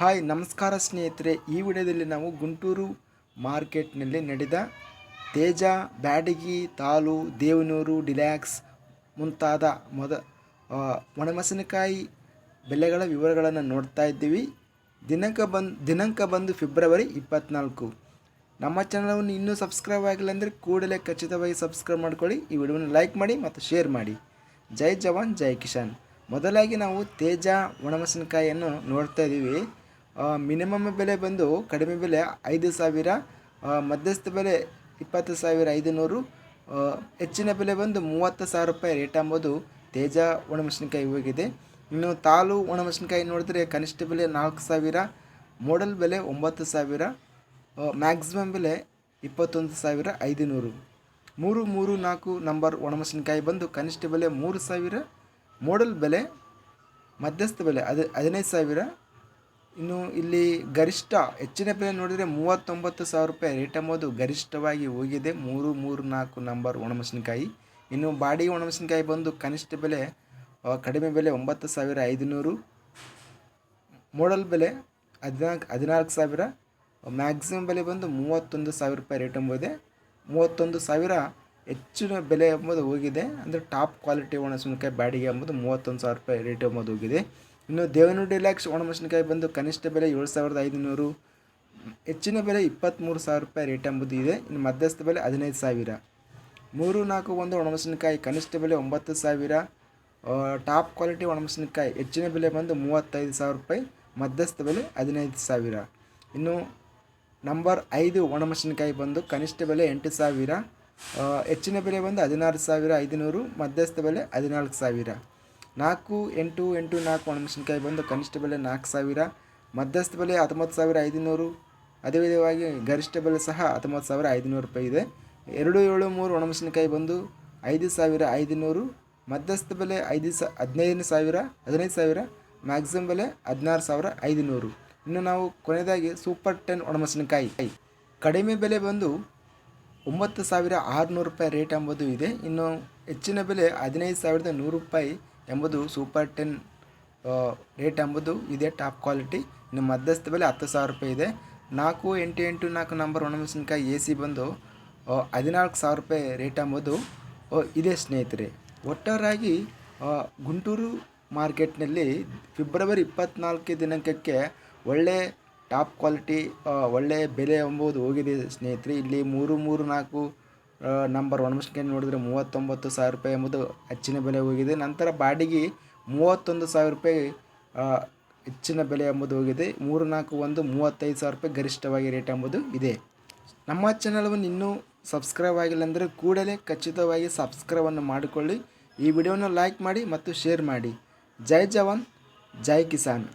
Hi, ನಮಸ್ಕಾರ ಸ್ನೇಹಿತರೆ. ಈ ವಿಡಿಯೋದಲ್ಲಿ ನಾವು ಗುಂಟೂರು ಮಾರ್ಕೆಟ್ನಲ್ಲಿ ನಡೆದ ತೇಜ, ಬ್ಯಾಡಗಿ, ತಾಲು, ದೇವನೂರು, ಡಿಲ್ಯಾಕ್ಸ್ ಮುಂತಾದ ಮೊದ ಒಣಮೆಣಸಿನಕಾಯಿ ಬೆಲೆಗಳ ವಿವರಗಳನ್ನು ನೋಡ್ತಾ ಇದ್ದೀವಿ. ದಿನಾಂಕ ಬಂದು ದಿನಾಂಕ ಬಂದು ಫೆಬ್ರವರಿ ಇಪ್ಪತ್ನಾಲ್ಕು. ನಮ್ಮ ಚಾನಲನ್ನು ಇನ್ನೂ ಸಬ್ಸ್ಕ್ರೈಬ್ ಆಗಿಲ್ಲ ಅಂದರೆ ಕೂಡಲೇ ಖಚಿತವಾಗಿ ಸಬ್ಸ್ಕ್ರೈಬ್ ಮಾಡ್ಕೊಳ್ಳಿ. ಈ ವಿಡಿಯೋವನ್ನು ಲೈಕ್ ಮಾಡಿ ಮತ್ತು ಶೇರ್ ಮಾಡಿ. ಜೈ ಜವಾನ್, ಜೈ ಕಿಶಾನ್ ಮೊದಲಾಗಿ ನಾವು ತೇಜ, ಒಣಮೆಣಸಿನಕಾಯಿಯನ್ನು ನೋಡ್ತಾ ಇದ್ದೀವಿ. ಮಿನಿಮಮ್ ಬೆಲೆ ಬಂದು ಕಡಿಮೆ ಬೆಲೆ ಐದು ಸಾವಿರ ಮಧ್ಯಸ್ಥ ಬೆಲೆ ಇಪ್ಪತ್ತು ಸಾವಿರ ಐದುನೂರು ನೂರು ಹೆಚ್ಚಿನ ಬೆಲೆ ಬಂದು ಮೂವತ್ತು ಸಾವಿರ ರೂಪಾಯಿ ರೇಟ್ ಅಂಬೋದು. ತೇಜ ಒಣಮೆಣಸಿನಕಾಯಿ ಹೋಗಿದೆ. ಇನ್ನು ತಾಲು ಒಣಮೆಣಸಿನಕಾಯಿ ನೋಡಿದ್ರೆ ಕನಿಷ್ಠ ಬೆಲೆ ನಾಲ್ಕು ಸಾವಿರ ಮೋಡಲ್ ಬೆಲೆ ಒಂಬತ್ತು ಸಾವಿರ ಮ್ಯಾಕ್ಸಿಮಮ್ ಬೆಲೆ ಇಪ್ಪತ್ತೊಂದು ಸಾವಿರ ಐದುನೂರು. ಮೂರು ಮೂರು ನಾಲ್ಕು ನಂಬರ್ ಒಣಮೆಣಸಿನಕಾಯಿ ಬಂದು ಕನಿಷ್ಠ ಬೆಲೆ ಮೂರು ಸಾವಿರ ಮೋಡಲ್ ಬೆಲೆ ಮಧ್ಯಸ್ಥ ಬೆಲೆ ಅದು ಹದಿನೈದು ಸಾವಿರ ಇನ್ನು ಇಲ್ಲಿ ಗರಿಷ್ಠ ಹೆಚ್ಚಿನ ಬೆಲೆ ನೋಡಿದರೆ ಮೂವತ್ತೊಂಬತ್ತು ಸಾವಿರ ರೂಪಾಯಿ ರೇಟ್ ಎಂಬುದು ಗರಿಷ್ಠವಾಗಿ ಹೋಗಿದೆ. ಮೂರು ಮೂರು, ನಾಲ್ಕು ನಂಬರ್ ಒಣಮೆಣಸಿನಕಾಯಿ. ಇನ್ನು ಬಾಡಿ ಒಣಮೆಣಸಿನಕಾಯಿ ಬಂದು ಕನಿಷ್ಠ ಬೆಲೆ ಕಡಿಮೆ ಬೆಲೆ ಒಂಬತ್ತು ಸಾವಿರ ಐದುನೂರು. ಮೋಡಲ್ ಬೆಲೆ ಹದಿನಾಲ್ಕು ಹದಿನಾಲ್ಕು ಸಾವಿರ. ಮ್ಯಾಕ್ಸಿಮಮ್ ಬೆಲೆ ಬಂದು ಮೂವತ್ತೊಂದು ಸಾವಿರ ರೂಪಾಯಿ ರೇಟ್ ಎಂಬುದೇ. ಮೂವತ್ತೊಂದು ಸಾವಿರ ಹೆಚ್ಚಿನ ಬೆಲೆ ಎಂಬುದು ಹೋಗಿದೆ. ಅಂದರೆ ಟಾಪ್ ಕ್ವಾಲಿಟಿ ಒಣಮೆಣಸಿನಕಾಯಿ ಬಾಡಿಗೆ ಎಂಬುದು ಮೂವತ್ತೊಂದು ಸಾವಿರ ರೂಪಾಯಿ ರೇಟ್ ಎಂಬುದು ಹೋಗಿದೆ. ಇನ್ನು ದೇವನೂರು ಡಿಲ್ಯಾಕ್ಸ್ ಒಣಮೆಣಸಿನಕಾಯಿ ಬಂದು ಕನಿಷ್ಠ ಬೆಲೆ ಏಳು ಸಾವಿರದ ಐದುನೂರು, ಹೆಚ್ಚಿನ ಬೆಲೆ ಇಪ್ಪತ್ತ್ಮೂರು ಸಾವಿರ ರೂಪಾಯಿ ರೇಟ್ ಎಂಬುದು ಇದೆ. ಇನ್ನು ಮಧ್ಯಸ್ಥ ಬೆಲೆ ಹದಿನೈದು ಸಾವಿರ. ಮೂರು ನಾಲ್ಕು ಒಂದು ಒಣಮೆಣಸಿನಕಾಯಿ ಕನಿಷ್ಠ ಬೆಲೆ ಒಂಬತ್ತು ಸಾವಿರ. ಟಾಪ್ ಕ್ವಾಲಿಟಿ ಒಣಮೆಣಸಿನಕಾಯಿ ಹೆಚ್ಚಿನ ಬೆಲೆ ಬಂದು ಮೂವತ್ತೈದು ಸಾವಿರ ರೂಪಾಯಿ, ಮಧ್ಯಸ್ಥ ಬೆಲೆ ಹದಿನೈದು ಸಾವಿರ. ಇನ್ನು ನಂಬರ್ ಐದು ಒಣಮೆಣಸಿನಕಾಯಿ ಬಂದು ಕನಿಷ್ಠ ಬೆಲೆ ಎಂಟು ಸಾವಿರ. ಹೆಚ್ಚಿನ ಬೆಲೆ ಬಂದು ಹದಿನಾರು ಸಾವಿರ ಐದುನೂರು, ಮಧ್ಯಸ್ಥ ಬೆಲೆ ಹದಿನಾಲ್ಕು ಸಾವಿರ. ನಾಲ್ಕು, ಎಂಟು ಎಂಟು, ನಾಲ್ಕು ಒಣಮೆಣಸಿನಕಾಯಿ ಬಂದು ಕನಿಷ್ಠ ಬೆಲೆ ನಾಲ್ಕು ಸಾವಿರ, ಮಧ್ಯಸ್ಥ ಬೆಲೆ ಹತ್ತೊಂಬತ್ತು ಸಾವಿರ ಐದುನೂರು. ಅದೇ ವಿಧವಾಗಿ ಗರಿಷ್ಠ ಬೆಲೆ ಸಹ ಹತ್ತೊಂಬತ್ತು ಸಾವಿರ ಐದುನೂರು ರೂಪಾಯಿ ಇದೆ. ಎರಡು, ಏಳು, ಮೂರು ಒಣಮೆಣಸಿನಕಾಯಿ ಬಂದು ಐದು ಸಾವಿರ ಐದುನೂರು, ಮಧ್ಯಸ್ಥ ಬೆಲೆ ಐದು ಸ, ಹದಿನೈದು ಸಾವಿರ ಹದಿನೈದು ಸಾವಿರ, ಮ್ಯಾಕ್ಸಿಮಮ್ ಬೆಲೆ ಹದಿನಾರು ಸಾವಿರ ಐದುನೂರು. ಇನ್ನು ನಾವು ಕೊನೆಯದಾಗಿ ಸೂಪರ್ ಟೆನ್ ಒಣಮೆಣಸಿನಕಾಯಿ. ಕಡಿಮೆ ಬೆಲೆ ಬಂದು ಒಂಬತ್ತು ಸಾವಿರ ಆರುನೂರು ರೂಪಾಯಿ ರೇಟ್ ಎಂಬುದು ಇದೆ. ಇನ್ನು ಹೆಚ್ಚಿನ ಬೆಲೆ ಹದಿನೈದು ಸಾವಿರದ ನೂರು ರೂಪಾಯಿ ಎಂಬುದು ಸೂಪರ್ ಟೆನ್ ರೇಟ್ ಎಂಬುದು ಇದೆ ಟಾಪ್ ಕ್ವಾಲಿಟಿ. ಇನ್ನು ಮಧ್ಯಸ್ಥ ಬೆಲೆ ಹತ್ತು ಸಾವಿರ ರೂಪಾಯಿ ಇದೆ. ನಾಲ್ಕು ಎಂಟು ಎಂಟು ನಾಲ್ಕು ನಂಬರ್ ಒಣಮೆಣಸಿನಕಾಯಿ ಎ ಸಿ ಬಂದು ಹದಿನಾಲ್ಕು ಸಾವಿರ ರೂಪಾಯಿ ರೇಟ್ ಎಂಬುದು ಇದೆ ಸ್ನೇಹಿತರೆ. ಒಟ್ಟಾರಾಗಿ ಗುಂಟೂರು ಮಾರ್ಕೆಟ್ನಲ್ಲಿ ಫೆಬ್ರವರಿ ಇಪ್ಪತ್ನಾಲ್ಕು ದಿನಾಂಕಕ್ಕೆ ಒಳ್ಳೆ ಟಾಪ್ ಕ್ವಾಲಿಟಿ ಒಳ್ಳೆಯ ಒಳ್ಳೆ ಬೆಲೆ ಎಂಬುದು ಹೋಗಿದೆ ಸ್ನೇಹಿತರೆ. ಇಲ್ಲಿ ಮೂರು ಮೂರು ನಾಲ್ಕು ನಂಬರ್ ಒಣಮೆಣಸಿನಕಾಯಿ ನೋಡಿದರೆ ಮೂವತ್ತೊಂಬತ್ತು ಸಾವಿರ ರೂಪಾಯಿ ಎಂಬುದು ಹೆಚ್ಚಿನ ಬೆಲೆ ಹೋಗಿದೆ. ನಂತರ ಬಾಡಿಗೆ ಮೂವತ್ತೊಂದು ಸಾವಿರ ರೂಪಾಯಿ ಹೆಚ್ಚಿನ ಬೆಲೆ ಎಂಬುದು ಹೋಗಿದೆ. ಮೂರು ನಾಲ್ಕು ಒಂದು ಮೂವತ್ತೈದು ಸಾವಿರ ರೂಪಾಯಿ ಗರಿಷ್ಠವಾಗಿ ರೇಟ್ ಎಂಬುದು ಇದೆ. ನಮ್ಮ ಚಾನಲ್ವನ್ನು ಇನ್ನೂ ಸಬ್ಸ್ಕ್ರೈಬ್ ಆಗಿಲ್ಲ ಅಂದರೆ ಕೂಡಲೇ ಖಚಿತವಾಗಿ ಸಬ್ಸ್ಕ್ರೈಬನ್ನು ಮಾಡಿಕೊಳ್ಳಿ. ಈ ವಿಡಿಯೋನ ಲೈಕ್ ಮಾಡಿ ಮತ್ತು ಶೇರ್ ಮಾಡಿ. ಜೈ ಜವಾನ್, ಜೈ ಕಿಸಾನ್.